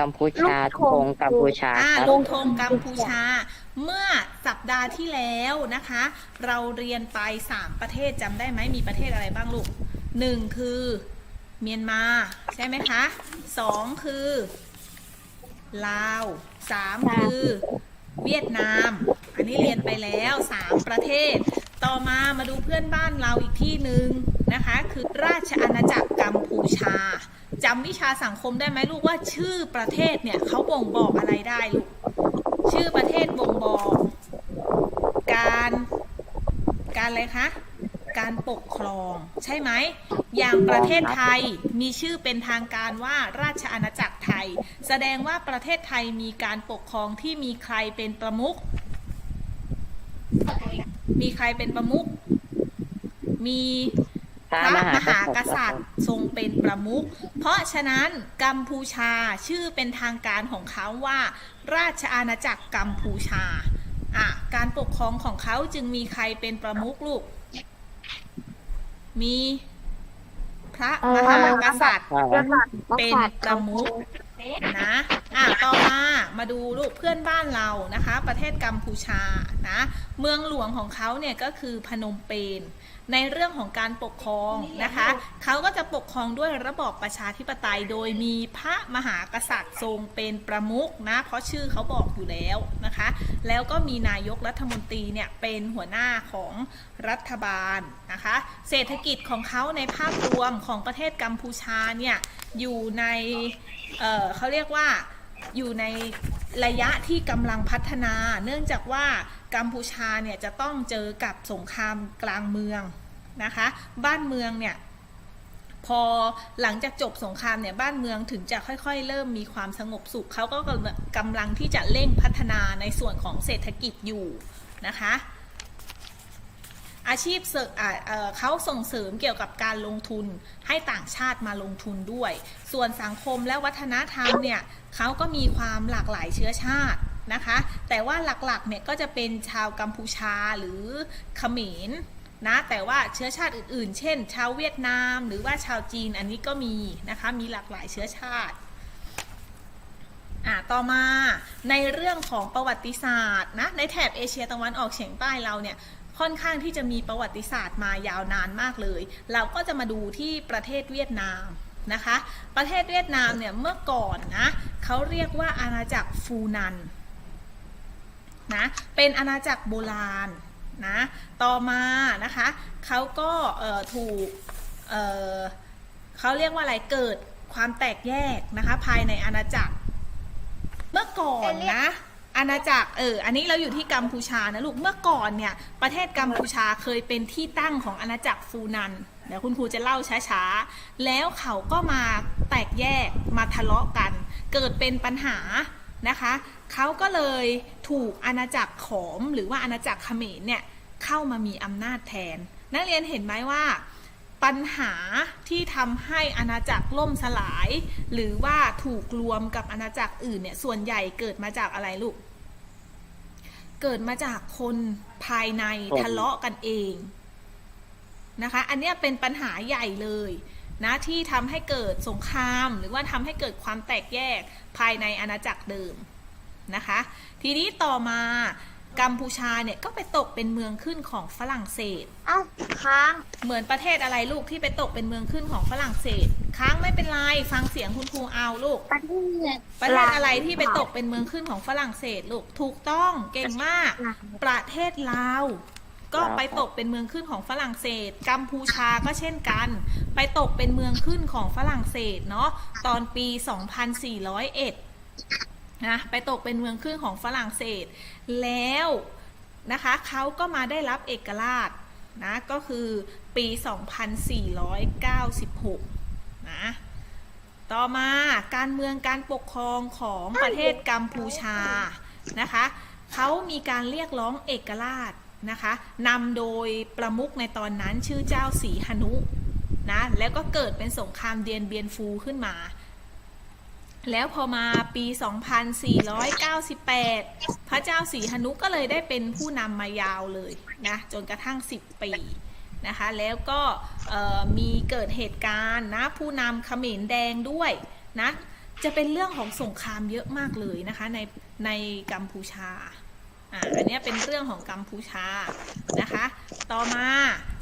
กัมพูชาลูกธงธงกัมพูชาอ่าครับลงธงกัมพูชา เมื่อสัปดาห์ที่แล้วนะคะ เราเรียนไป 3 ประเทศจำได้ไหมมีประเทศอะไรบ้างลูกหนึ่งคือเมียนมา ใช่ไหมคะสองคือลาวสามคือเวียดนาม อันนี้เรียนไปแล้ว3ประเทศ ต่อมามาดูเพื่อนบ้านเราอีกที่หนึ่งนะคะ คือราชอาณาจักรกัมพูชา จำวิชาสังคมได้ไหมลูกว่าชื่อประเทศเนี่ยเขาบ่งบอกอะไรได้ลูกชื่อประเทศบ่งบอก การ การอะไรคะการปกครองใช่ไหม อย่างประเทศไทยมีชื่อเป็นทางการว่าราชอาณาจักรไทย แสดงว่าประเทศไทยมีการปกครองที่มีใครเป็นประมุขมีใครเป็นประมุขมี พระพระมมหาหากษัษัตตริริย์ย์ทรงเป็นประมุข เพราะฉะนั้นกัมพูชาชื่อเป็นทางการของเขาว่า ราชอาณาจักรกัมพูชาอะการปกครองของเขาจึงมีใครเป็นประมุขลูก มีพระมหากษัตริย์เป็นประมุขนะอะต่อมามาดูลูกเพื่อนบ้านเรานะคะ ประเทศกัมพูชานะ เมืองหลวงของเขาเนี่ยก็คือพนมเปญ ในเรื่องของการปกครองนะคะเขาก็จะปกครองด้วยระบอบประชาธิปไตย โดยมีพระมหากษัตริย์ทรงเป็นประมุขนะเพราะชื่อเขาบอกอยู่แล้วนะคะ แล้วก็มีนายกรัฐมนตรีเนี่ยเป็นหัวหน้าของรัฐบาลนะคะ เศรษฐกิจของเขาในภาพรวมของประเทศกัมพูชาเนี่ยอยู่ในเเขาเรียกว่าอยู่ในระยะที่กำลังพัฒนา เนื่องจากว่ากัมพูชาเนี่ยจะต้องเจอกับสงครามกลางเมือง นะคะ บ้านเมืองเนี่ยพอหลังจากจบสงครามเนี่ยบ้านเมืองถึงจะค่อยๆ เริ่มมีความสงบสุขเขาก็กำลังที่จะเร่งพัฒนาในส่วนของเศรษฐกิจอยู่นะคะอาชีพเเเขาส่งเสริมเกี่ยวกับการลงทุนให้ต่างชาติมาลงทุนด้วย ส่วนสังคมและวัฒนธรรมเนี่ยเขาก็มีความหลากหลายเชื้อชาตินะคะ แต่ว่าหลักๆเนี่ยก็จะเป็นชาวกัมพูชาหรือเขมร นะแต่ว่าเชื้อชาติอื่นๆ เช่น ชาวเวียดนาม หรือว่าชาวจีนอันนี้ก็มีนะคะมีหลากหลายเชื้อชาติอะต่อมาในเรื่องของประวัติศาสตร์นะในแถบเอเชียตะวันออกเฉียงใต้เราเนี่ยค่อนข้างที่จะมีประวัติศาสตร์มายาวนานมากเลย เราก็จะมาดูที่ประเทศเวียดนามนะคะ ประเทศเวียดนามเนี่ยเมื่อก่อนนะเขาเรียกว่าอาณาจักรฟูนันนะเป็นอาณาจักรโบราณ นะต่อมานะคะเขาก็เอ่อถูกเอ่อเขาเรียกว่าอะไรเกิดความแตกแยกนะคะภายในอาณาจักร เมื่อก่อนนะอาณาจักรเอออันนี้เราอยู่ที่กัมพูชานะลูกเมื่อก่อนเนี่ยประเทศกัมพูชาเคยเป็นที่ตั้งของอาณาจักรฟูนันเดี๋ยวคุณครูจะเล่าช้าๆ แล้วเขาก็มาแตกแยกมาทะเลาะกัน เกิดเป็นปัญหานะคะเขาก็เลย ถูกอาณาจักรขอม หรือว่าอาณาจักรเขมรเนี่ยเข้ามามีอำนาจแทน นักเรียนเห็นไหมว่าปัญหาที่ทำให้อาณาจักรล่มสลาย หรือว่าถูกรวมกับอาณาจักรอื่นเนี่ยส่วนใหญ่เกิดมาจากอะไรลูก เกิดมาจากคนภายในทะเลาะกันเองนะคะ อันนี้เป็นปัญหาใหญ่เลยนะที่ทำให้เกิดสงคราม หรือว่าทำให้เกิดความแตกแยกภายในอาณาจักรเดิม นะคะ ทีนี้ต่อมากัมพูชาเนี่ยก็ไปตกเป็นเมืองขึ้นของฝรั่งเศส เอ้าค้าง เหมือนประเทศอะไรลูกที่ไปตกเป็นเมืองขึ้นของฝรั่งเศส ค้างไม่เป็นไร ฟังเสียงคุณครูเอาลูก ประเทศประเทศอะไรที่ไปตกเป็นเมืองขึ้นของฝรั่งเศสลูก ถูกต้องเก่งมาก ประเทศลาว ก็ไปตกเป็นเมืองขึ้นของฝรั่งเศส กัมพูชาก็เช่นกัน ไปตกเป็นเมืองขึ้นของฝรั่งเศสเนาะ ตอนปี 2401 นะไปตกเป็นเมืองขึ้นของฝรั่งเศส แล้วนะคะเขาก็มาได้รับเอกราชนะก็คือปี 2496 นะ ต่อมาการเมืองการปกครองของประเทศกัมพูชานะคะเขามีการเรียกร้องเอกราชนะคะนำโดยประมุขในตอนนั้นชื่อเจ้าสีหนุนะแล้วก็เกิดเป็นสงครามเดียนเบียนฟูขึ้นมา แล้วพอมาปี 2498 พระเจ้าสีหนุก็เลยได้เป็นผู้นำมายาวเลยนะจนกระทั่ง 10 ปีนะคะ แล้วก็มีเกิดเหตุการณ์นะผู้นำเขมรแดงด้วยนะจะเป็นเรื่องของสงครามเยอะมากเลยนะคะในในกัมพูชาอ่าอันนี้เป็นเรื่องของกัมพูชานะคะ ต่อมา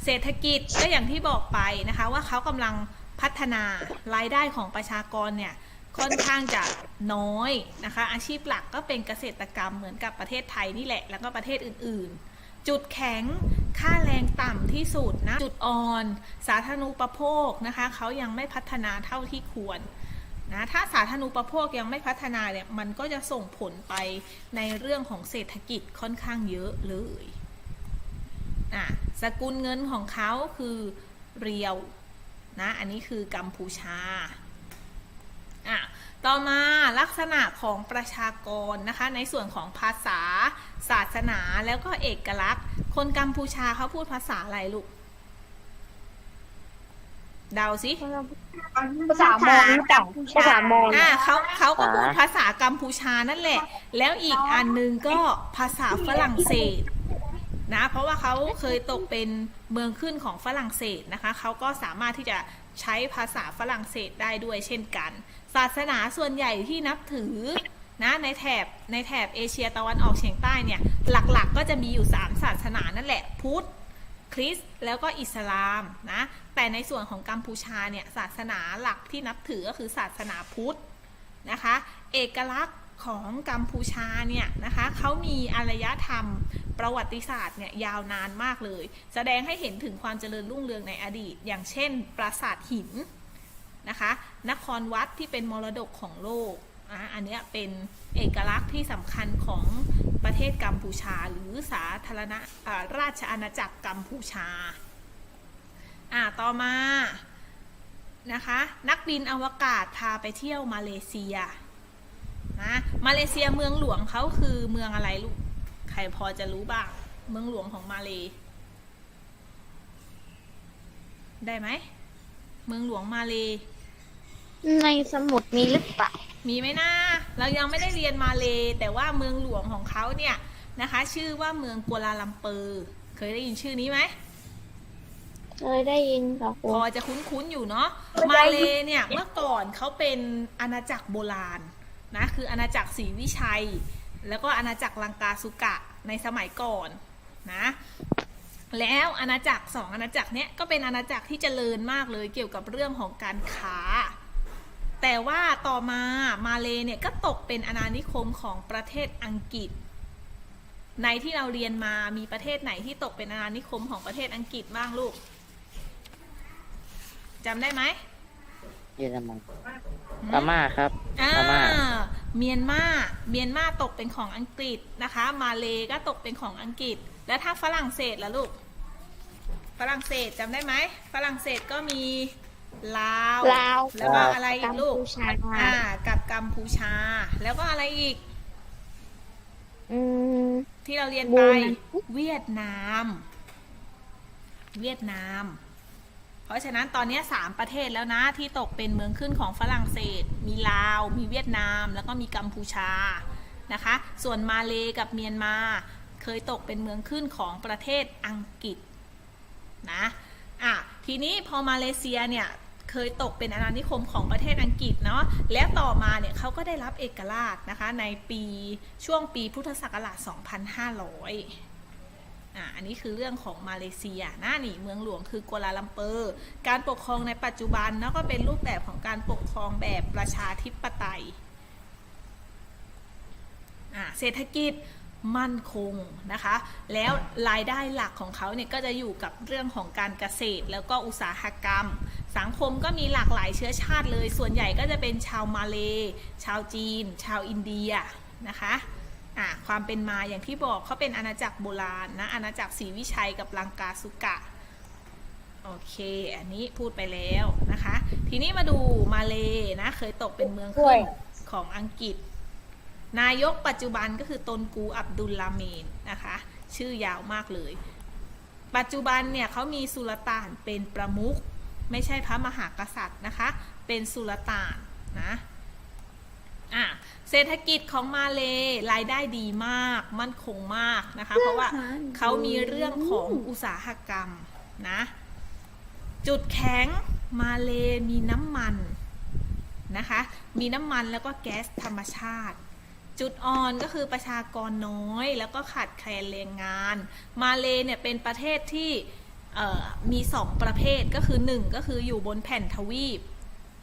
เศรษฐกิจก็อย่างที่บอกไปนะคะว่าเขากำลังพัฒนารายได้ของประชากรเนี่ย ค่อนข้างจะน้อยนะคะ อาชีพหลักก็เป็นเกษตรกรรมเหมือนกับประเทศไทยนี่แหละ แล้วก็ประเทศอื่น ๆ จุดแข็งค่าแรงต่ำที่สุดนะ จุดอ่อน สาธารณูปโภคนะคะเขายังไม่พัฒนาเท่าที่ควรนะถ้าสาธารณูปโภคยังไม่พัฒนาเนี่ยมันก็จะส่งผลไปในเรื่องของเศรษฐกิจค่อนข้างเยอะเลยอะสกุลเงินของเขาคือเรียวนะอันนี้คือกัมพูชา อะต่อมาลักษณะของประชากรนะคะ ในส่วนของภาษา ศาสนาแล้วก็เอกลักษณ์ คนกัมพูชาเขาพูดภาษาอะไรลูกเดาสิภาษามอญหรือเปล่าภาษามอญอ่าเขาเขาก็พูดภาษากัมพูชานั่นแหละ แล้วอีกอันหนึงก็ภาษาฝรั่งเศสนะ เพราะว่าเขาเคยตกเป็นเมืองขึ้นของฝรั่งเศสนะคะ เขาก็สามารถที่จะ ใช้ภาษาฝรั่งเศสได้ด้วยเช่นกัน ศาสนาส่วนใหญ่ที่นับถือนะในแถบในแถบเอเชียตะวันออกเฉียงใต้เนี่ยหลักๆก็จะมีอยู่ 3 ศาสนานั่นแหละพุทธคริสต์แล้วก็อิสลามนะแต่ในส่วนของกัมพูชาเนี่ยศาสนาหลักที่นับถือก็คือศาสนาพุทธนะคะ เอกลักษณ์ ของกัมพูชาเนี่ยนะคะเขามีอารยธรรมประวัติศาสตร์เนี่ยยาวนานมากเลย แสดงให้เห็นถึงความเจริญรุ่งเรืองในอดีต อย่างเช่น ปราสาทหินนะคะนครวัดที่เป็นมรดกของโลกอะอันเนี้ยเป็นเอกลักษณ์ที่สำคัญของประเทศกัมพูชา หรือสาธารณราชอาณาจักรกัมพูชาอ่าต่อมานะคะนักบินอวกาศพาไปเที่ยวมาเลเซีย นะมาเลเซียเมืองหลวงเขาคือเมืองอะไรลูกใครพอจะรู้บ้าง เมืองหลวงของมาเล ได้ไหม เมืองหลวงมาเล ในสมุดมีหรือเปล่า มีไหมนะเรายังไม่ได้เรียนมาเลยแต่ว่าเมืองหลวงของเขาเนี่ยนะคะ ชื่อว่าเมืองกัวลาลัมเปอร์ เคยได้ยินชื่อนี้ไหมเคยได้ยินค่ะครูพอจะคุ้นๆอยู่เนาะไม่มาได้เลเนี่ยเมื่อก่อนเขาเป็นอาณาจักรโบราณ นะคืออาณาจักรศรีวิชัย แล้วก็อาณาจักรลังกาสุกะในสมัยก่อนนะแล้วอาณาจักรสองอาณาจักรเนี้ยก็เป็นอาณาจักรที่เจริญมากเลยเกี่ยวกับเรื่องของการค้า แต่ว่าต่อมามาเลเนี่ยก็ตกเป็นอาณานิคมของประเทศอังกฤษ ในที่เราเรียนมามีประเทศไหนที่ตกเป็นอาณานิคมของประเทศอังกฤษบ้างลูกจำได้ไหมเยอรมันพม่าครับอ่าพม่า เมียนมา เมียนมาตกเป็นของอังกฤษนะคะ มาเลก็ตกเป็นของอังกฤษ แล้วถ้าฝรั่งเศสล่ะลูก ฝรั่งเศสจำได้ไหม ฝรั่งเศสก็มีลาว ลาว แล้วก็อะไรอีกักมลูกพูชาอ่า กับกัมพูชา แล้วก็อะไรอีก อืม ที่เราเรียนบูไปไนเวียดนาม เวียดนาม เพราะฉะนั้นตอนนี้สามประเทศแล้วนะที่ตกเป็นเมืองขึ้นของฝรั่งเศส มีลาว มีเวียดนาม แล้วก็มีกัมพูชานะคะ ส่วนมาเลกับเมียนมาเคยตกเป็นเมืองขึ้นของประเทศอังกฤษนะอะทีนี้พอมาเลเซียเนี่ยเคยตกเป็นอาณานิคมของประเทศอังกฤษเนาะ แล้วต่อมาเนี่ยเขาก็ได้รับเอกราชนะคะในปีช่วงปีพุทธศักราช 2500 อ่าอันนี้คือเรื่องของมาเลเซียหนะนี่เมืองหลวงคือกัวลาลัมเปอร์ การปกครองในปัจจุบันนะก็เป็นรูปแบบของการปกครองแบบประชาธิปไตยเศรษฐกิจมั่นคงนะคะ แล้วรายได้หลักของเขาเนี่ยก็จะอยู่กับเรื่องของการเกษตร แล้วก็อุตสาหกรรม สังคมก็มีหลากหลายเชื้อชาติเลย ส่วนใหญ่ก็จะเป็นชาวมาเล ชาวจีน ชาวอินเดียนะคะ อะความเป็นมาอย่างที่บอกเขาเป็นอาณาจักรโบราณนะอาณาจักรศรีวิชัยกับลังกาสุกะโอเค อันนี้พูดไปแล้วนะคะ ทีนี้มาดูมาเลนะ เคยตกเป็นเมืองขึ้นของอังกฤษ นายกปัจจุบันก็คือตนกูอับดุลลาเมนนะคะ ชื่อยาวมากเลย ปัจจุบันเนี่ยเขามีสุลต่านเป็นประมุขไม่ใช่พระมหากษัตริย์นะคะ เป็นสุลต่านนะอะ เศรษฐกิจของมาเลรายได้ดีมาก มั่นคงมากนะคะ เพราะว่าเขามีเรื่องของอุตสาหกรรมนะ จุดแข็งมาเลมีน้ำมันนะคะ มีน้ำมันแล้วก็แก๊สธรรมชาติ จุดอ่อนก็คือประชากรน้อย แล้วก็ขาดแคลนแรงงาน มาเลเนี่ยเป็นประเทศที่เอ่อมีสองประเภทก็คือหนึ่งก็คืออยู่บนแผ่นทวีป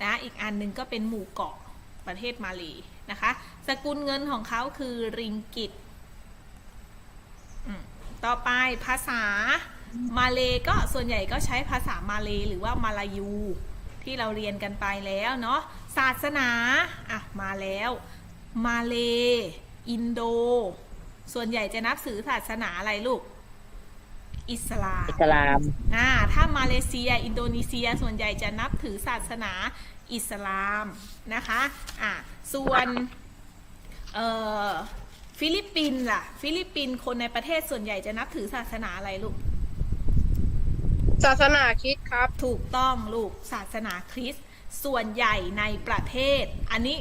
นะอีกอันหนึ่งก็เป็นหมู่เกาะประเทศมาเล นะคะ สกุลเงินของเขาคือริงกิตอืมต่อไปภาษามาเลก็ส่วนใหญ่ก็ใช้ภาษามาเลหรือว่ามาลายู ที่เราเรียนกันไปแล้วเนาะ ศาสนาอะมาแล้ว มาเล อินโด ส่วนใหญ่จะนับถือศาสนาอะไรลูกอิสลามอิสลาม อ่า ถ้ามาเลเซีย อินโดนีเซีย ส่วนใหญ่จะนับถือศาสนา อิสลามนะคะอ่าส่วนเอ่อฟิลิปปินส์ล่ะ ฟิลิปปินส์คนในประเทศส่วนใหญ่จะนับถือศาสนาอะไรลูก ศาสนาคริดครับ ถูกต้องลูกศาสนาคริสต์ส่วนใหญ่ในประเทศ อันนี้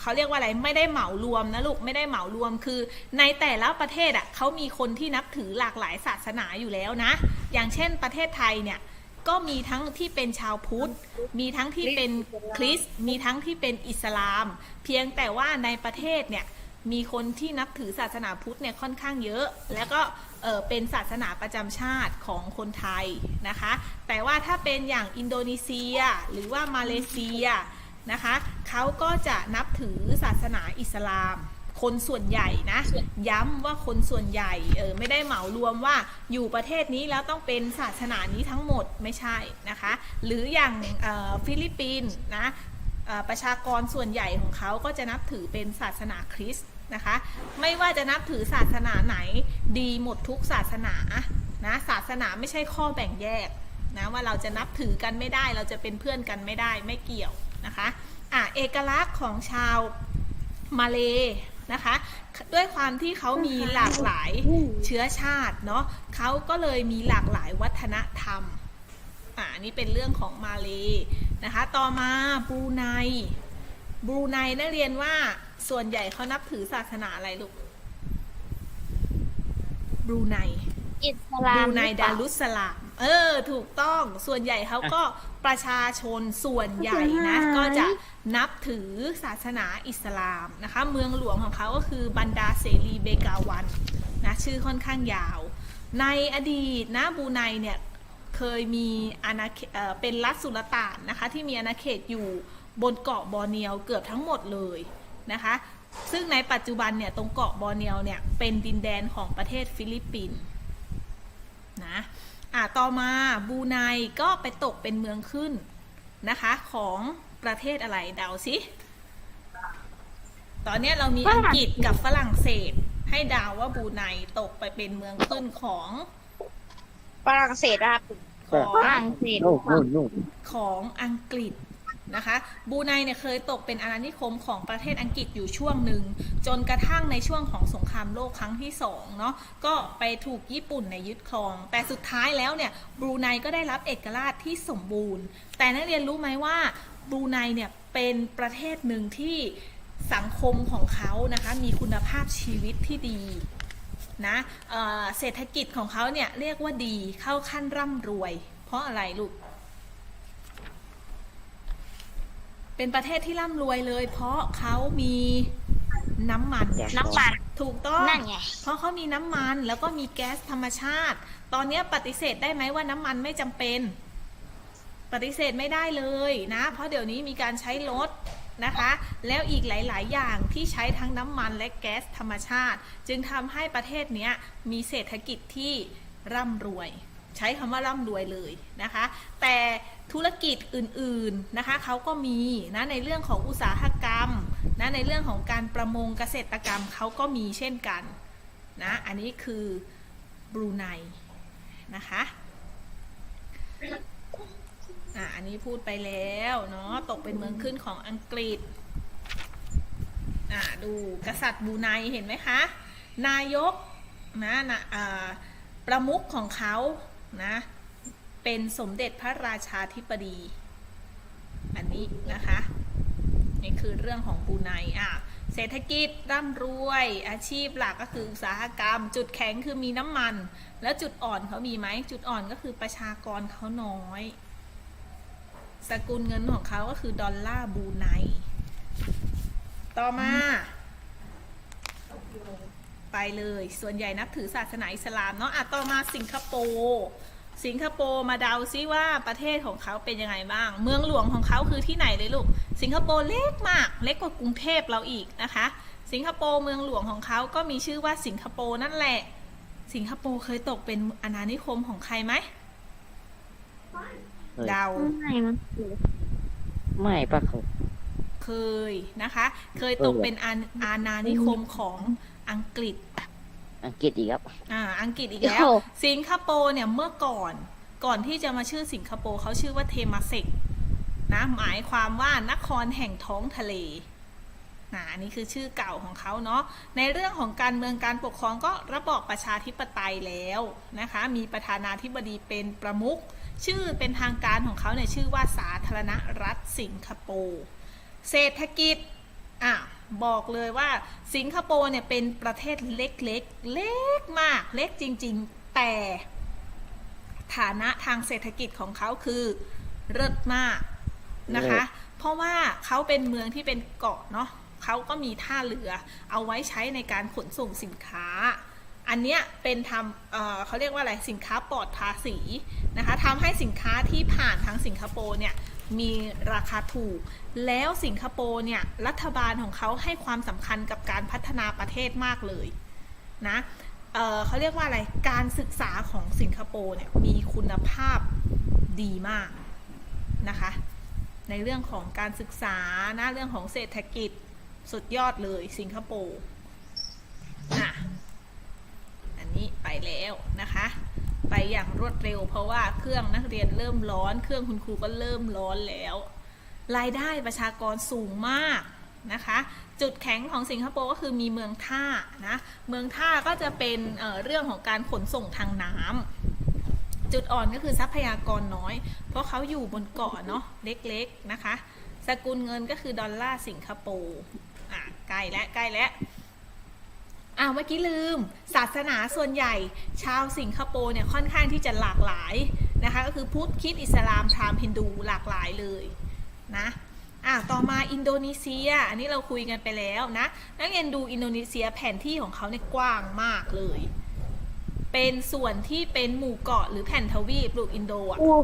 เขาเรียกว่าอะไรไม่ได้เหมารวมนะลูกไม่ได้เหมารวมคือ ในแต่ละประเทศอะเขามีคนที่นับถือหลากหลายศาสนาอยู่แล้วนะ อย่างเช่นประเทศไทยเนี่ย ก็มีทั้งที่เป็นชาวพุทธ มีทั้งที่เป็นคริสต์ มีทั้งที่เป็นอิสลาม เพียงแต่ว่าในประเทศเนี่ยมีคนที่นับถือศาสนาพุทธเนี่ยค่อนข้างเยอะ แล้วก็เออเป็นศาสนาประจำชาติของคนไทยนะคะ แต่ว่าถ้าเป็นอย่างอินโดนีเซียหรือว่ามาเลเซียนะคะเขาก็จะนับถือศาสนาอิสลาม คนส่วนใหญ่นะ ย้ำว่าคนส่วนใหญ่เออไม่ได้เหมารวมว่าอยู่ประเทศนี้แล้วต้องเป็นศาสนานี้ทั้งหมดไม่ใช่นะคะ หรืออย่างฟิลิปปินส์นะประชากรส่วนใหญ่ของเขาก็จะนับถือเป็นศาสนาคริสต์นะคะ ไม่ว่าจะนับถือศาสนาไหนดีหมดทุกศาสนานะศาสนาไม่ใช่ข้อแบ่งแยกนะว่าเราจะนับถือกันไม่ได้ เราจะเป็นเพื่อนกันไม่ได้ไม่เกี่ยวนะคะอะเอกลักษณ์ของชาวมาเล นะคะ ด้วยความที่เขามีหลากหลายเชื้อชาติเนาะเขาก็เลยมีหลากหลายวัฒนธรรมอ่านี่เป็นเรื่องของมาเลนะคะ ต่อมาบรูไนบรูไนนักเรียนว่าส่วนใหญ่เขานับถือศาสนาอะไรลูกบรูไนอิสบลามรูไนหรือเปดาล่รุสสลาม เออ ถูกต้องส่วนใหญ่เขาก็ประชาชนส่วนใหญ่นะ ก็จะนับถือศาสนาอิสลามนะคะ เมืองหลวงของเขาก็คือบันดาเสรีเบกาวันนะชื่อค่อนข้างยาว ในอดีตนะบรูไนเนี่ยเคยมีอาณาเขตเอ่อเป็นรัฐสุลต่านนะคะ ที่มีอาณาเขตอยู่บนเกาะบอร์เนียวเกือบทั้งหมดเลยนะคะ ซึ่งในปัจจุบันเนี่ยตรงเกาะบอร์เนียวเนี่ยเป็นดินแดนของประเทศฟิลิปปินส์นะ อะต่อมาบรูไนก็ไปตกเป็นเมืองขึ้นนะคะของประเทศอะไรเดาสิตอนเนี้ยเรามีอังกฤษกับฝรั่งเศส ให้เดาวว่าบรูไนตกไปเป็นเมืองขึ้นของฝรั่งเศสนะครับ ของฝรั่งเศสนู่นนู่นนู่นของอังกฤษ นะคะบูไนเนี่ยเคยตกเป็นอาณานิคมของประเทศอังกฤษอยู่ช่วงหนึ่ง จนกระทั่งในช่วงของสงครามโลกครั้งที่สองเนาะก็ไปถูกญี่ปุ่นในยึดครอง แต่สุดท้ายแล้วเนี่ยบรูไนก็ได้รับเอกราชที่สมบูรณ์ แต่นักเรียนรู้ไหมว่าบรูไนเนี่ยเป็นประเทศหนึ่งที่สังคมของเขานะคะมีคุณภาพชีวิตที่ดีนะเเศรษฐกิจของเขาเนี่ยเรียกว่าดีเข้าขั้นร่ำรวย เพราะอะไรลูก เป็นประเทศที่ร่ำรวยเลย เพราะเขามีน้ำมัน น้ำมัน ถูกต้อง นั่นไง เพราะเขามีน้ำมันแล้วก็มีแก๊สธรรมชาติ ตอนนี้ปฏิเสธได้ไหมว่าน้ำมันไม่จำเป็น ปฏิเสธไม่ได้เลยนะ เพราะเดี๋ยวนี้มีการใช้รถนะคะ แล้วอีกหลาย ๆ อย่างที่ใช้ทั้งน้ำมันและแก๊สธรรมชาติ จึงทำให้ประเทศเนี้ยมีเศรษฐกิจที่ร่ำรวย ใช้คำว่าร่ำรวยเลยนะคะ แต่ธุรกิจอื่นๆนะคะเขาก็มีนะในเรื่องของอุตสาหกรรมนะในเรื่องของการประมงเกษตรกรรมเขาก็มีเช่นกันนะอันนี้คือบรูไนนะคะอะอันนี้พูดไปแล้วเนาะตกเป็นเมืองขึ้นของอังกฤษอะดูกษัตริย์บรูไนเห็นไหมคะ นายกนะนะประมุขของเขา นะ เป็นสมเด็จพระราชาธิบดี อันนี้นะคะ นี่คือเรื่องของบูไนอะเศรษฐกิจร่ำรวย อาชีพหลักก็คืออุตสาหกรรม จุดแข็งคือมีน้ำมัน แล้วจุดอ่อนเขามีไหมจุดอ่อนก็คือประชากรเขาน้อย สกุลเงินของเขาก็คือดอลลาร์บูไนต่อมา ไปเลย ส่วนใหญ่นับถือศาสนาอิสลามเนาะอะต่อมาสิงคโปร์สิงคโปร์มาเดาซิว่าประเทศของเขาเป็นยังไงบ้าง เมืองหลวงของเขาคือที่ไหนเลยลูก สิงคโปร์เล็กมาก เล็กกว่ากรุงเทพเราอีกนะคะ สิงคโปร์เมืองหลวงของเขาก็มีชื่อว่าสิงคโปร์นั่นแหละ สิงคโปร์เคยตกเป็นอาณานิคมของใครไหมเคยเดาไม่มันไม่ปะครับเคยนะคะ เคยตกเป็นอาอาณานิคมของ อังกฤษ อังกฤษอีกครับ อ่า อังกฤษอีกแล้วสิงคโปร์เนี่ยเมื่อก่อน ก่อนที่จะมาชื่อสิงคโปร์เขาชื่อว่าเทมาเซกนะ หมายความว่านครแห่งท้องทะเล นะอันนี้คือชื่อเก่าของเขาเนาะ ในเรื่องของการเมืองการปกครองก็ระบอบประชาธิปไตยแล้วนะคะ มีประธานาธิบดีเป็นประมุข ชื่อเป็นทางการของเขาเนี่ยชื่อว่าสาธารณรัฐสิงคโปร์ เศรษฐกิจอะ บอกเลยว่าสิงคโปร์เนี่ยเป็นประเทศเล็กๆ เล็กมาก เล็กจริงๆ แต่ฐานะทางเศรษฐกิจของเขาคือเลิศมากนะคะ เพราะว่าเขาเป็นเมืองที่เป็นเกาะเนาะเขาก็มีท่าเรือเอาไว้ใช้ในการขนส่งสินค้า อันเนี้ยเป็นทำเอ่อเขาเรียกว่าอะไรสินค้าปลอดภาษีนะคะทำให้สินค้าที่ผ่านทางสิงคโปร์เนี่ย มีราคาถูก แล้วสิงคโปร์เนี่ย รัฐบาลของเขาให้ความสำคัญกับการพัฒนาประเทศมากเลยนะเเขาเรียกว่าอะไร การศึกษาของสิงคโปร์เนี่ยมีคุณภาพดีมากนะคะ ในเรื่องของการศึกษานะเรื่องของเศรษฐกิจสุดยอดเลยสิงคโปร์อะอันนี้ไปแล้วนะคะ ไปอย่างรวดเร็ว เพราะว่าเครื่องนักเรียนเริ่มร้อน เครื่องคุณครูก็เริ่มร้อนแล้ว รายได้ประชากรสูงมากนะคะ จุดแข็งของสิงคโปร์ก็คือมีเมืองท่านะเมืองท่าก็จะเป็นเเรื่องของการขนส่งทางน้ำจุดอ่อนก็คือทรัพยากรน้อย เพราะเขาอยู่บนเกาะเนาะเล็กๆนะคะ สกุลเงินก็คือดอลลาร์สิงคโปร์อะใกล้และใกล้และ อ่าเมื่อกี้ลืม ศาสนาส่วนใหญ่ ชาวสิงคโปร์เนี่ยค่อนข้างที่จะหลากหลายนะคะก็คือพุทธคริดอิสลามพราหมณ์ฮินดูหลากหลายเลยนะอ่าต่อมาอินโดนีเซีย อันนี้เราคุยกันไปแล้วนะนักเรียนดูอินโดนีเซียแผนที่ของเขาเนี่ยกว้างมากเลย เป็นส่วนที่เป็นหมู่เกาะหรือแผ่นทวีปลูกอินโดอะอู้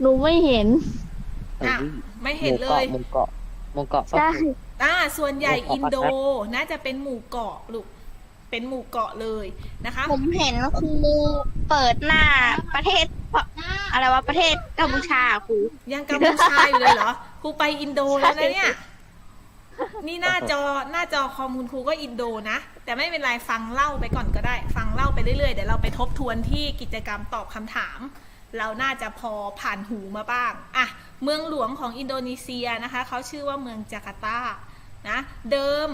หนูไม่เห็นอะไม่เห็นเลยหมู่เกาะหมู่เกาะหมู่เกาะใช่ก็คืออ่าส่วนใหญ่หมู่เกาะอินโดปะทน่าจะเป็นหมู่เกาะลูก เป็นหมู่เกาะเลยนะคะ ผมเห็นครูเปิดหน้าประเทศอะไรวะประเทศกัมพูชาครูยังกัมพูชาอยู่เลยเหรอครูไปอินโดแล้วนะเนี่ยนี่หน้าจอหน้าจอคอมคุณครูก็อินโดนะ แต่ไม่เป็นไรฟังเล่าไปก่อนก็ได้ ฟังเล่าไปเรื่อยๆเดี๋ยวเราไปทบทวนที่กิจกรรมตอบคำถาม เราน่าจะพอผ่านหูมาบ้างอะเมืองหลวงของอินโดนีเซียนะคะเขาชื่อว่าเมืองจาการ์ตานะ เดิม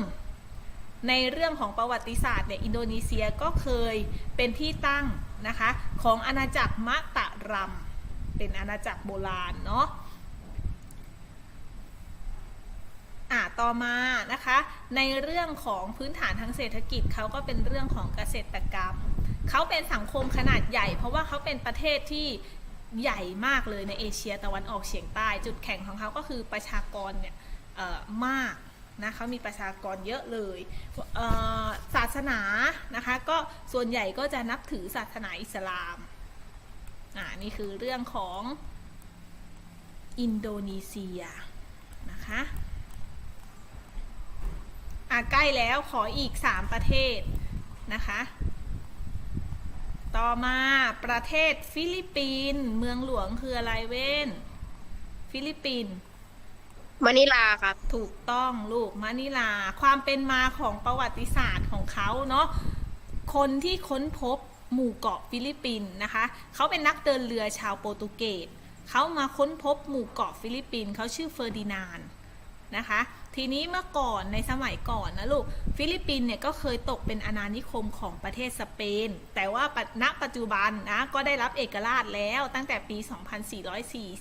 ในเรื่องของประวัติศาสตร์เนี่ยอินโดนีเซียก็เคยเป็นที่ตั้งนะคะของอาณาจักรมะตะรัม เป็นอาณาจักรโบราณเนาะอะต่อมานะคะในเรื่องของพื้นฐานทางเศรษฐกิจเขาก็เป็นเรื่องของเกษตรกรรมเขาเป็นสังคมขนาดใหญ่ เพราะว่าเขาเป็นประเทศที่ใหญ่มากเลยในเอเชียตะวันออกเฉียงใต้ จุดแข็งของเขาก็คือประชากรเนี่ยมาก นะเขามีประชากรเยอะเลยเศาสนานะคะก็ส่วนใหญ่ก็จะนับถือศาสนาอิสลามอ่านี่คือเรื่องของอินโดนีเซียนะคะอะใกล้แล้วขออีก 3 ประเทศนะคะต่อมาประเทศฟิลิปปินส์เมืองหลวงคืออะไรเว้น ฟิลิปปินส์ มะนิลาครับ ถูกต้องลูกมะนิลา ความเป็นมาของประวัติศาสตร์ของเขาเนาะคนที่ค้นพบหมู่เกาะฟิลิปปินส์นะคะเขาเป็นนักเดินเรือชาวโปรตุเกสเขามาค้นพบหมู่เกาะฟิลิปปินส์เขาชื่อเฟอร์ดินานนะคะ ทีนี้เมื่อก่อนในสมัยก่อนนะลูกฟิลิปปินส์เนี่ยก็เคยตกเป็นอาณานิคมของประเทศสเปน แต่ว่าณปัจจุบันนะก็ได้รับเอกราชแล้วตั้งแต่ปี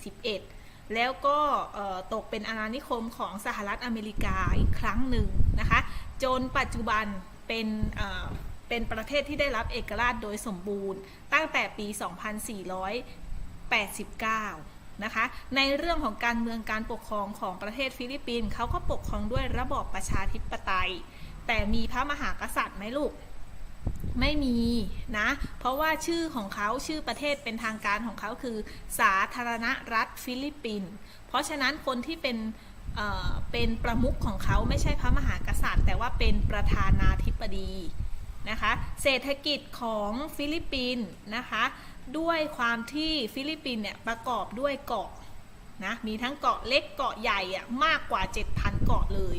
2441 แล้วก็ตกเป็นอาณานิคมของสหรัฐอเมริกาอีกครั้งหนึ่งนะคะ จนปัจจุบันเป็นเอ่อเป็นประเทศที่ได้รับเอกราชโดยสมบูรณ์ ตั้งแต่ปี 2489 นะคะ ในเรื่องของการเมืองการปกครองของประเทศฟิลิปปินส์เขาก็ปกครองด้วยระบอบประชาธิปไตย แต่มีพระมหากษัตริย์ไหมลูก ไม่มีนะ เพราะว่าชื่อของเขาชื่อประเทศเป็นทางการของเขาคือ สาธารณรัฐฟิลิปปินส์เพราะฉะนั้นคนที่เป็นเเป็นประมุขของเขาไม่ใช่พระมหากษัตริย์ แต่ว่าเป็นประธานาธิบดีนะคะ เศรษฐกิจของฟิลิปปินส์นะคะ ด้วยความที่ฟิลิปปินส์เนี่ยประกอบด้วยเกาะนะมีทั้งเกาะเล็กเกาะใหญ่อะมากกว่า 7,000 เกาะเลย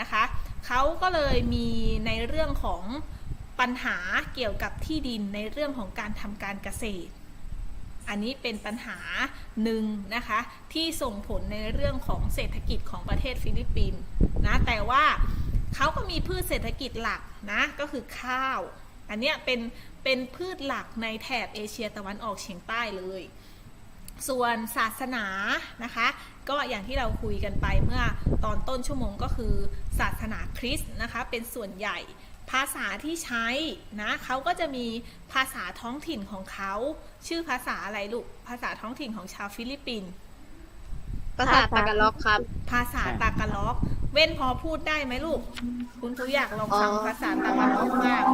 นะคะเขาก็เลยมีในเรื่องของ ปัญหาเกี่ยวกับที่ดินในเรื่องของการทำการเกษตร อันนี้เป็นปัญหาหนึ่งนะคะที่ส่งผลในเรื่องของเศรษฐกิจของประเทศฟิลิปปินส์นะแต่ว่าเขาก็มีพืชเศรษฐกิจหลักนะก็คือข้าว อันนี้เป็นเป็นพืชหลักในแถบเอเชียตะวันออกเฉียงใต้เลยส่วนศาสนานะคะ ก็อย่างที่เราคุยกันไปเมื่อตอนต้นชั่วโมงก็คือศาสนาคริสต์นะคะ เป็นส่วนใหญ่ ภาษาที่ใช้นะเขาก็จะมีภาษาท้องถิ่นของเขาชื่อภาษาอะไรลูกภาษาท้องถิ่นของชาวฟิลิปปินส์ภาษาตากาล็อกครับ ภาษาตากาล็อก เว้นพอพูดได้ไหมลูก คุณครูอยากลองฟังอ๋อภาษาตากาล็อกมาก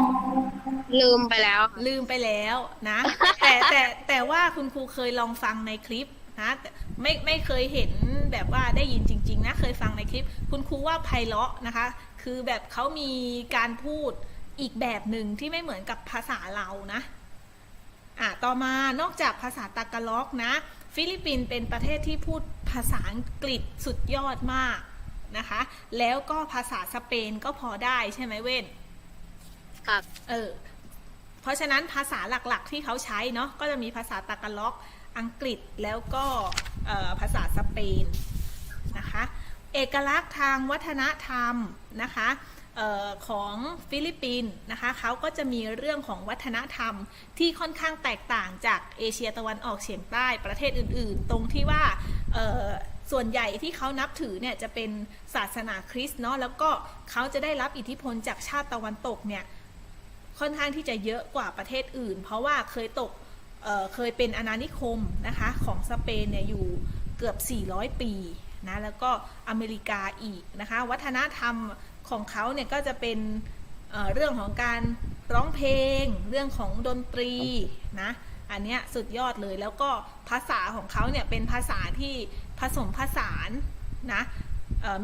ลืมไปแล้วครับลืมไปแล้วนะ แต่แต่แต่ว่าคุณครูเคยลองฟังในคลิปนะแต่ไม่ไม่เคยเห็นแบบว่าได้ยินจริง ๆ นะ เคยฟังในคลิป คุณครูว่าไพเราะนะคะ คือแบบเขามีการพูดอีกแบบหนึ่งที่ไม่เหมือนกับภาษาเรานะอะต่อมานอกจากภาษาตากาล็อกนะ ฟิลิปปินส์เป็นประเทศที่พูดภาษาอังกฤษสุดยอดมากนะคะ แล้วก็ภาษาสเปนก็พอได้ใช่ไหมเว้นครับเออเพราะฉะนั้นภาษาหลักๆที่เขาใช้เนาะก็จะมีภาษาตากาล็อกอังกฤษแล้วก็เอ่อภาษาสเปนนะคะ เอกลักษณ์ทางวัฒนธรรม นะคะออของฟิลิปปินส์นะคะเขาก็จะมีเรื่องของวัฒนธรรมที่ค่อนข้างแตกต่างจากเอเชียตะวันออกเฉียงใต้ประเทศอื่น ๆ ตรงที่ว่าส่วนใหญ่ที่เขานับถือเนี่ยจะเป็นศาสนาคริสต์เนาะแล้วก็เขาจะได้รับอิทธิพลจากชาติตะวันตกเนี่ยค่อนข้างที่จะเยอะกว่าประเทศอื่น เพราะว่าเคยตกเเคยเป็นอาณานิคมนะคะของสเปนเนี่ยอยู่เกือบ 400 ปี นะแล้วก็อเมริกาอีกนะคะวัฒนธรรมของเขาเนี่ยก็จะเป็นเเรื่องของการร้องเพลง เรื่องของดนตรีนะอันเนี้ยสุดยอดเลยแล้วก็ภาษาของเขาเนี่ยเป็นภาษาที่ผสมผสานนะ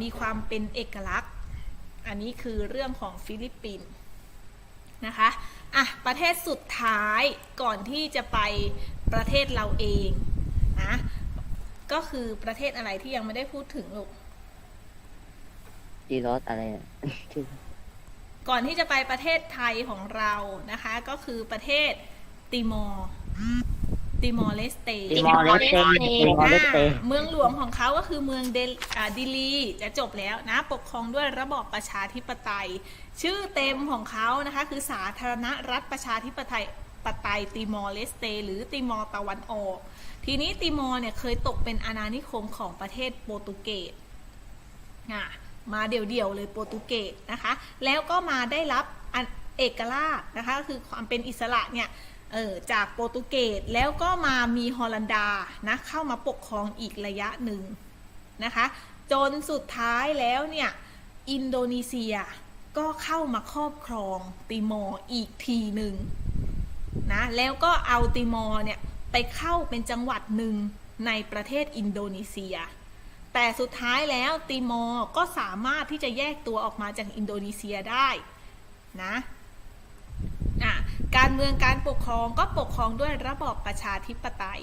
มีความเป็นเอกลักษณ์ อันนี้คือเรื่องของฟิลิปปินส์นะคะอะประเทศสุดท้ายก่อนที่จะไปประเทศเราเองนะ ก็คือประเทศอะไรที่ยังไม่ได้พูดถึงลูกจีรสอะไรอะชื่อก่อนที่จะไปประเทศไทยของเรานะคะ ก็คือประเทศติมอร์ติมอร์เลสเตติมอร์เลสเตติมอร์เลสเตอ่าเมืองหลวงของเขาก็คือเมืองเดลอ่าดิลีจะจบแล้วนะ ปกครองด้วยระบอบประชาธิปไตย ชื่อเต็มของเขานะคะ คือสาธารณรัฐประชาธิปไตย ปไตยติมอร์เลสเต หรือติมอร์ตะวันออก ทีนี้ติมอร์เนี่ยเคยตกเป็นอาณานิคมของประเทศโปรตุเกสมาเดี่ยวๆเลยโปรตุเกสนะคะ แล้วก็มาได้รับเอกราชนะคะก็คือความเป็นอิสระเนี่ยออจากโปรตุเกสแล้วก็มามีฮอลันดานะเข้ามาปกครองอีกระยะหนึ่งนะคะจนสุดท้ายแล้วเนี่ยอินโดนีเซียก็เข้ามาครอบครองติมอร์อีกทีหนึ่ง นะแล้วก็เอาติมอร์เนี่ยไปเข้าเป็นจังหวัดหนึ่งในประเทศอินโดนีเซีย แต่สุดท้ายแล้วติมอร์ก็สามารถที่จะแยกตัวออกมาจากอินโดนีเซียได้นะอะการเมืองการปกครองก็ปกครองด้วยระบอบประชาธิปไตย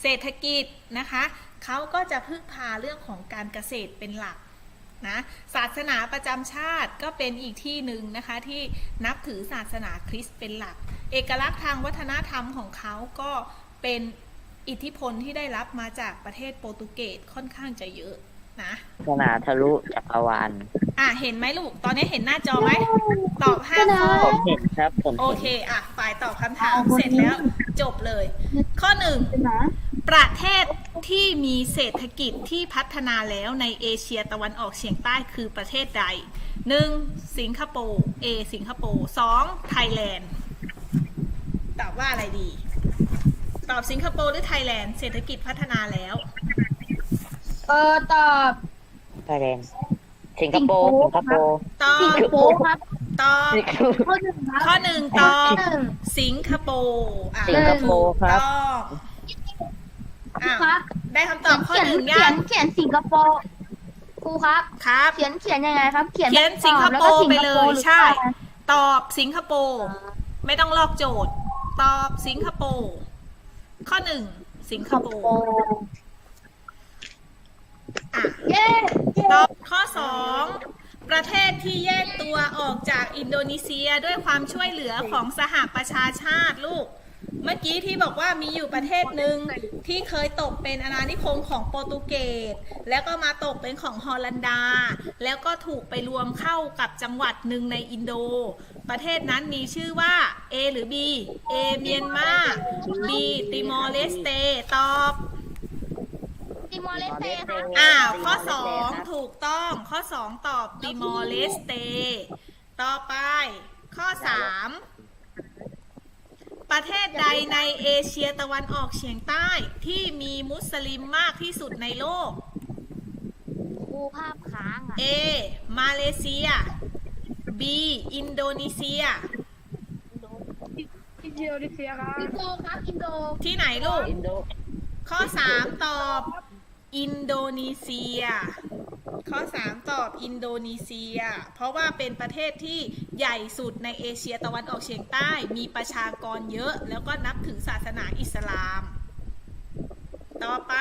เศรษฐกิจนะคะเขาก็จะพึ่งพาเรื่องของการเกษตรเป็นหลัก นะศาสนาประจำชาติก็เป็นอีกที่หนึ่งนะคะที่นับถือศาสนาคริสต์เป็นหลัก เอกลักษณ์ทางวัฒนธรรมของเขาก็เป็นอิทธิพลที่ได้รับมาจากประเทศโปรตุเกสค่อนข้างจะเยอะนะศาสนาทะลุจักรวาล อะเห็นไหมลูก ตอนนี้เห็นหน้าจอไหม ตอบห้าข้อ ผมเห็นครับ ผมโอเห็นเค อะ ฝ่ายตอบคำถามเสร็จแล้วจบเลย ข้อหนึ่ง ประเทศที่มีเศรษฐกิจที่พัฒนาแล้วในเอเชียตะวันออกเฉียงใต้คือประเทศใด 1. สิงคโปร์ A สิงคโปร์ 2. ไทยแลนด์ ตอบว่าอะไรดี ตอบสิงคโปร์หรือไทยแลนด์ เศรษฐกิจพัฒนาแล้ว เออตอบ ไทยแลนด์ สิงคโปร์สิงคโปร์ตอสิงบคโปร์ครับตอบสิงคโปร์ข้อหนึ่งครับข้อหนึ่งตอบหนึ่งสิงคโปร์อะสิงคโปร์ครับต้องอ้าวครับได้คำตอบข้อเขียนหนึ่งเขียัยงนเขียนสิงคโปร์ครูครับ ครับ เขียนเขียนยังไงครับ เขียนเขียนแบบสิงคตอบโปร์แวก็ไปเลยหรือใช่เปล่าตอบสิงคโปร์ไม่ต้องลอกโจทย์ ตอบสิงคโปร์ข้อหนึ่งสิงคโปร์อะเย้ ตอบข้อ 2 ประเทศที่แยกตัวออกจากอินโดนีเซียด้วยความช่วยเหลือของสหประชาชาติลูก เมื่อกี้ที่บอกว่ามีอยู่ประเทศหนึ่งที่เคยตกเป็นอาณานิคมของโปรตุเกส แล้วก็มาตกเป็นของฮอลันดา แล้วก็ถูกไปรวมเข้ากับจังหวัดหนึ่งในอินโด ประเทศนั้นมีชื่อว่า A หรือ B A เมียนมา B ติมอร์เลสเตตอบ มอร์เลสเตครับอ้าวข้อ2ถูกต้องข้อ2ตอบติมอร์เลสเตต่อไป ข้อ3ประเทศใดในเอเชียตะวันออกเฉียงใต้ที่มีมุสลิมมากที่สุดในโลก ครูภาพค้างอะ A มาเลเซีย B อินโดนีเซีย อินโดครับอินโดที่ไหนลูก อินโดข้อ 3 ตอบ อินโดนีเซีย ข้อ 3 ตอบอินโดนีเซีย เพราะว่าเป็นประเทศที่ใหญ่สุดในเอเชียตะวันออกเฉียงใต้ มีประชากรเยอะ แล้วก็นับถือศาสนาอิสลาม ต่อไป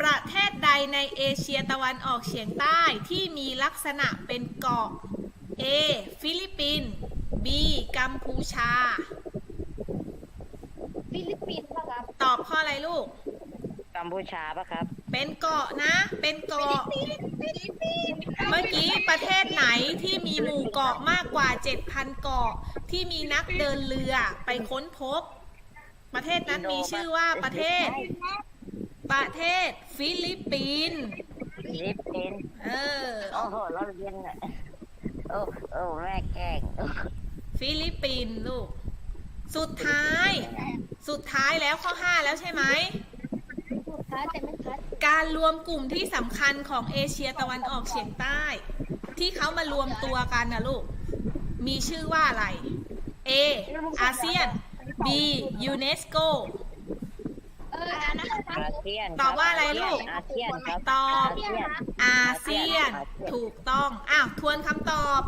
ประเทศใดในเอเชียตะวันออกเฉียงใต้ที่มีลักษณะเป็นเกาะ A ฟิลิปปินส์ B กัมพูชา ฟิลิปปินส์ป่ะครับตอบข้ออะไรลูก กัมพูชาปะครับ เป็นเกาะนะ เป็นเกาะเมื่อกี้ประเทศไหนที่มีหมู่เกาะมากกว่า 7,000 เกาะ ที่มีนักเดินเรือไปค้นพบ ประเทศนั้นมีชื่อว่าประเทศ ประเทศฟิลิปปินส์ฟิลิปปินส์เออ โอ้โหเราเรียนอะโอ้โอ้แม่แกล้ง ฟิลิปปินส์ลูก สุดท้าย สุดท้ายแล้วข้อ 5 แล้วใช่ไหมครับแต่ไม่ชัดการรวมกลุ่มที่สำคัญของเอเชียตะวันออกเฉียงใต้ ที่เขามารวมตัวกันนะลูก มีชื่อว่าอะไร A อาเซียน B ยูเนสโก เอออันนั้นครับอาเซียนตอบว่าอะไรลูก อาเซียนครับตอบ อาเซียน อาเซียน ถูกต้อง อ้าว ทวนคำตอบ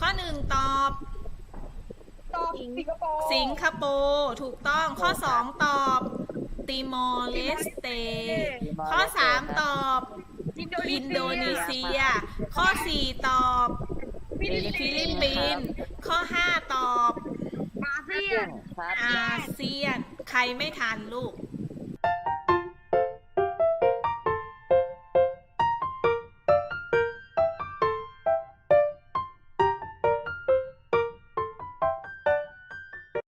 ข้อหนึ่งตอบ ตอบสิงคโปร์สิงคโปร์ถูกต้องข้อ 2 ตอบติมอร์เลสเต ข้อ 3 ตอบอินโดนีเซีย ข้อ 4 ตอบฟิลิปปินส์ข้อ 5 ตอบอาเซียนครับอาเซียน ใครไม่ทันลูก